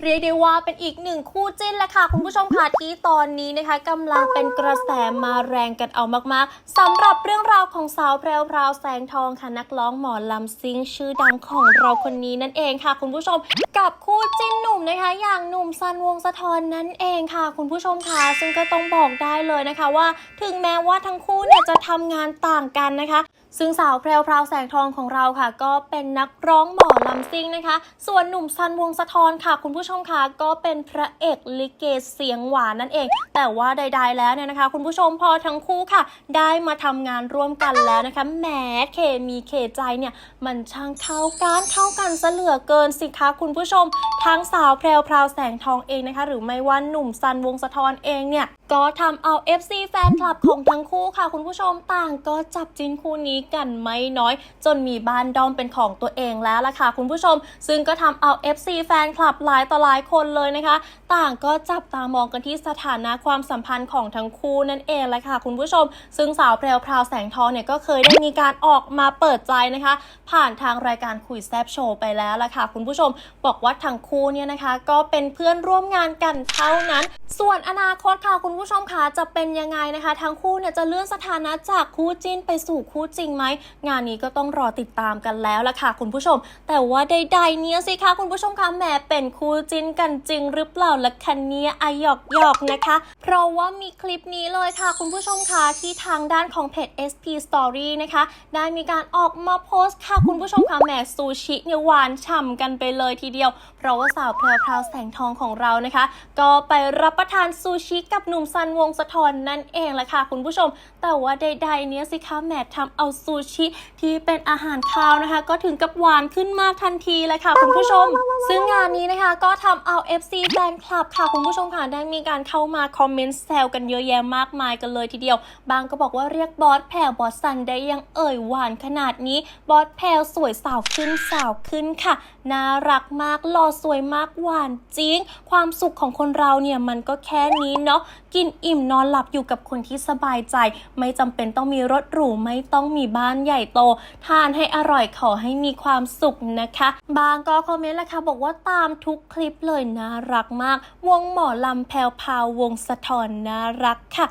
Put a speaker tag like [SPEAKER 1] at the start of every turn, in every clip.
[SPEAKER 1] เรียกได้ว่าเป็นอีกหนึ่งคู่จิ้นแหละค่ะ คุณผู้ชมค่ะที่ตอนนี้นะคะกำลังเป็นกระแสมาแรงกันเอามากๆสำหรับเรื่องราวของสาวแพรวพราวแสงทองค่ะนักร้องหมอลำซิงชื่อดังของเราคนนี้นั่นเองค่ะ คุณผู้ชมกับคู่จิ้นหนุ่มนะคะ อย่างหนุ่มซันวงสะทอนนั่นเองค่ะ คุณผู้ชมค่ะซึ่งก็ต้องบอกได้เลยนะคะว่า ถึงแม้ว่าทั้งคู่เนี่ยจะทำงานต่างกันนะคะ ซึ่งสาวแพรวพราวแสงทองของเราค่ะ ก็เป็นนักร้องหมอลำซิ่งนะคะ ส่วนหนุ่มซันวงสะทอนค่ะ คุณผู้ชมค่ะก็เป็นพระเอกลิเกเสียงหวานนั่นเอง แต่ว่าใด ๆ แล้วเนี่ยนะคะ คุณผู้ชมพอทั้งคู่ค่ะ ได้มาทำงานร่วมกันแล้วนะคะแหมเคมีเคใจเนี่ยมันช่างเข้ากันเข้ากันซะเหลือเกินสิคะคุณผู้ชม ทั้งสาวแพรวพราวแสงทองเองนะคะ หรือไม่ว่าหนุ่มซันวงสะทอนเองเนี่ยก็ทำเอา FC แฟนคลับของทั้งคู่ค่ะ คุณผู้ชมต่างก็จับจินคู่นี้กันไม่น้อย จนมีบ้านดอมเป็นของตัวเองแล้วล่ะค่ะคุณผู้ชม ซึ่งก็ทำเอา FC แฟนคลับหลายต่อหลายคนเลยนะคะ ต่างก็จับตามองกันที่สถานะความสัมพันธ์ของทั้งคู่นั่นเองแหละค่ะคุณผู้ชม ซึ่งสาวแพรวพราวแสงทองเนี่ยก็เคยได้มีการออกมาเปิดใจนะคะ ผ่านทางรายการคุยแซบโชว์ไปแล้วล่ะค่ะคุณผู้ชม บอกว่าทั้งคู่เนี่ยนะคะ ก็เป็นเพื่อนร่วมงานกันเท่านั้น ส่วนอนาคตค่ะคุณผู้ชมคะจะเป็นยังไงนะคะ ทั้งคู่เนี่ยจะเลื่อนสถานะจากคู่จิ้นไปสู่คู่จริงไหม งานนี้ก็ต้องรอติดตามกันแล้วล่ะค่ะคุณผู้ชม แต่ว่าใดๆเนี่ยสิคะคุณผู้ชมคะแหมเป็นคู่จิ้นกันจริงหรือเปล่าละคะเนี่ยอหยอกหยอกนะคะ เพราะว่ามีคลิปนี้เลยค่ะคุณผู้ชมคะที่ทางด้านของเพจ SP Story นะคะ ได้มีการออกมาโพสต์ค่ะคุณผู้ชมคะแหมซูชิเนี่ยหวานฉ่ำกันไปเลยทีเดียว เพราะว่าสาวแพรวพราวแสงทองของเรานะคะ ก็ไปรับประทานซูชิกับหนุ่มซันวงสะทอนนั่นเองแหละค่ะคุณผู้ชม แต่ว่าใดๆเนี้ยสิคะแหมทำเอาซูชิที่เป็นอาหารคาวนะคะ ก็ถึงกับหวานขึ้นมากทันทีเลยค่ะคุณผู้ชม ซึ่งงานนี้นะคะก็ทำเอา FC แฟนคลับค่ะคุณผู้ชมค่ะได้มีการเข้ามาคอมเมนต์แซวกันเยอะแยะมากมายกันเลยทีเดียว บางก็บอกว่าเรียกบอสแพรวบอสซันได้ยังเอ่ยหวานขนาดนี้บอสแพรวสวยสาวขึ้นสาวขึ้นค่ะน่ารักมากหล่อสวยมากหวานจริง ความสุขของคนเราเนี่ยมันก็แค่นี้เนาะกินอิ่มนอนหลับอยู่กับคนที่สบายใจ ไม่จำเป็นต้องมีรถหรูไม่ต้องมีบ้านใหญ่โต ทานให้อร่อยขอให้มีความสุขนะคะ บางก็คอมเมนต์แหละค่ะบอกว่าตามทุกคลิปเลยน่ารักมาก วงหมอลำแพลวพาววงสะทอนน่ารักค่ะ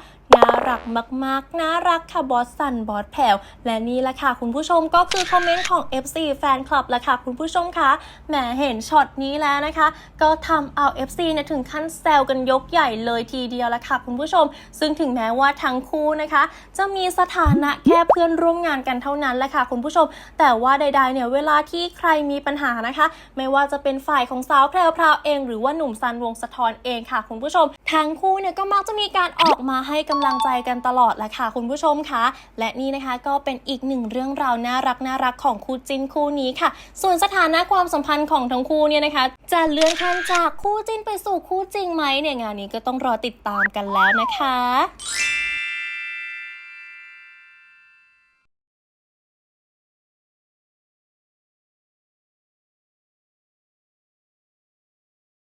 [SPEAKER 1] รักมากๆ น่ารักค่ะบอสสันบอสแผ่วและนี่แหละค่ะคุณผู้ชมก็คือคอมเมนต์ของ FC แฟนคลับแหละค่ะคุณผู้ชมคะแหมเห็นช็อตนี้แล้วนะคะ ก็ทำเอา FC เนี่ยถึงขั้นแซวกันยกใหญ่เลยทีเดียวละค่ะคุณผู้ชม ซึ่งถึงแม้ว่าทั้งคู่นะคะ จะมีสถานะแค่เพื่อนร่วมงานกันเท่านั้นแหละค่ะคุณผู้ชม แต่ว่าใดๆเนี่ยเวลาที่ใครมีปัญหานะคะ ไม่ว่าจะเป็นฝ่ายของสาวแพรวพราวเอง หรือว่าหนุ่มซันวงสะทอนเองค่ะคุณผู้ชม ทั้งคู่เนี่ยก็มักจะมีการออกมาให้กำลังใจกันตลอดแหละค่ะคุณผู้ชมคะและนี่นะคะก็เป็นอีกหนึ่งเรื่องราวน่ารักน่ารักของคู่จิ้นคู่นี้ค่ะ ส่วนสถานะความสัมพันธ์ของทั้งคู่เนี่ยนะคะ จะเลื่อนขั้นจากคู่จิ้นไปสู่คู่จริงไหมเนี่ยงานนี้ก็ต้องรอติดตามกันแล้วนะคะ